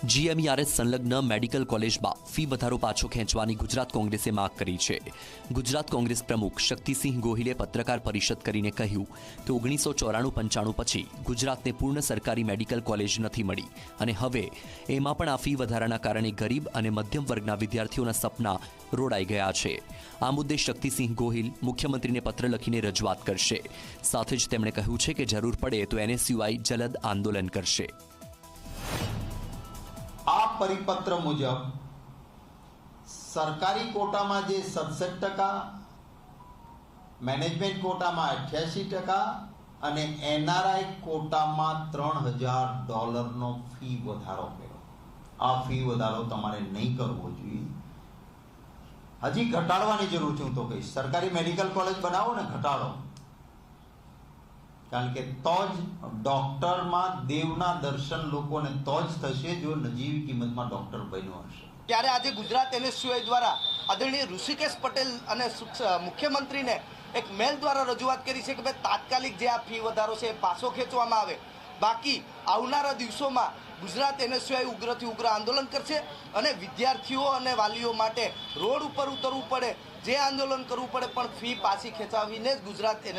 GMERS સંલગ્ન medical કોલેજમાં fee વધારો પાછો ખેંચવાની ગુજરાત કોંગ્રેસે માગ કરી છે. ગુજરાત કોંગ્રેસ પ્રમુખ શક્તિસિંહ ગોહિલે પત્રકાર પરિષદ કરીને કહ્યું કે ઓગણીસો ચોરાણું પંચાણું પછી ગુજરાતને પૂર્ણ સરકારી મેડિકલ કોલેજ નથી મળી અને હવે એમાં પણ આ ફી વધારાના કારણે ગરીબ અને મધ્યમ વર્ગના વિદ્યાર્થીઓના સપના રોડાઈ ગયા છે. આ મુદ્દે શક્તિસિંહ ગોહિલ મુખ્યમંત્રીને પત્ર લખીને રજૂઆત કરશે. સાથે જ તેમણે કહ્યું છે કે જરૂર પડે તો એનએસયુઆઈ જલદ આંદોલન કરશે. પરિપત્ર મુજબ સરકારી કોટામાં જે સડસઠ ટકા, મેનેજમેન્ટ કોટામાં અઠ્યાસી ટકા અને એનઆરઆઈ કોટામાં ત્રણ હજાર ડોલરનો ફી વધારો કર્યો. આ ફી વધારો તમારે નહીં કરવો જોઈએ. હજી ઘટાડવાની જરૂર છે, હું તો કહીશ. સરકારી મેડિકલ કોલેજ બનાવો ને, ઘટાડો. કારણ કે તો જ ડોક્ટરમાં દેવના દર્શન લોકોને તો જ થશે જો નજીવી કિંમતમાં ડોક્ટર બન્યો હશે. ત્યારે આજે ગુજરાત એનએસયુઆઈ દ્વારા આદરણીય ઋષિકેશ પટેલ અને મુખ્યમંત્રીને એક મેલ દ્વારા રજૂઆત કરી છે કે ભાઈ તાત્કાલિક જે આ ફી વધારો છે એ પાછો ખેંચવામાં આવે. બાકી આવનારા દિવસોમાં ગુજરાત એનએસયુઆઈ ઉગ્રથી ઉગ્ર આંદોલન કરશે અને વિદ્યાર્થીઓ અને વાલીઓ માટે રોડ ઉપર ઉતરવું પડે, જે આંદોલન કરવું પડે પણ ફી પાછી ખેંચાવીને જ ગુજરાત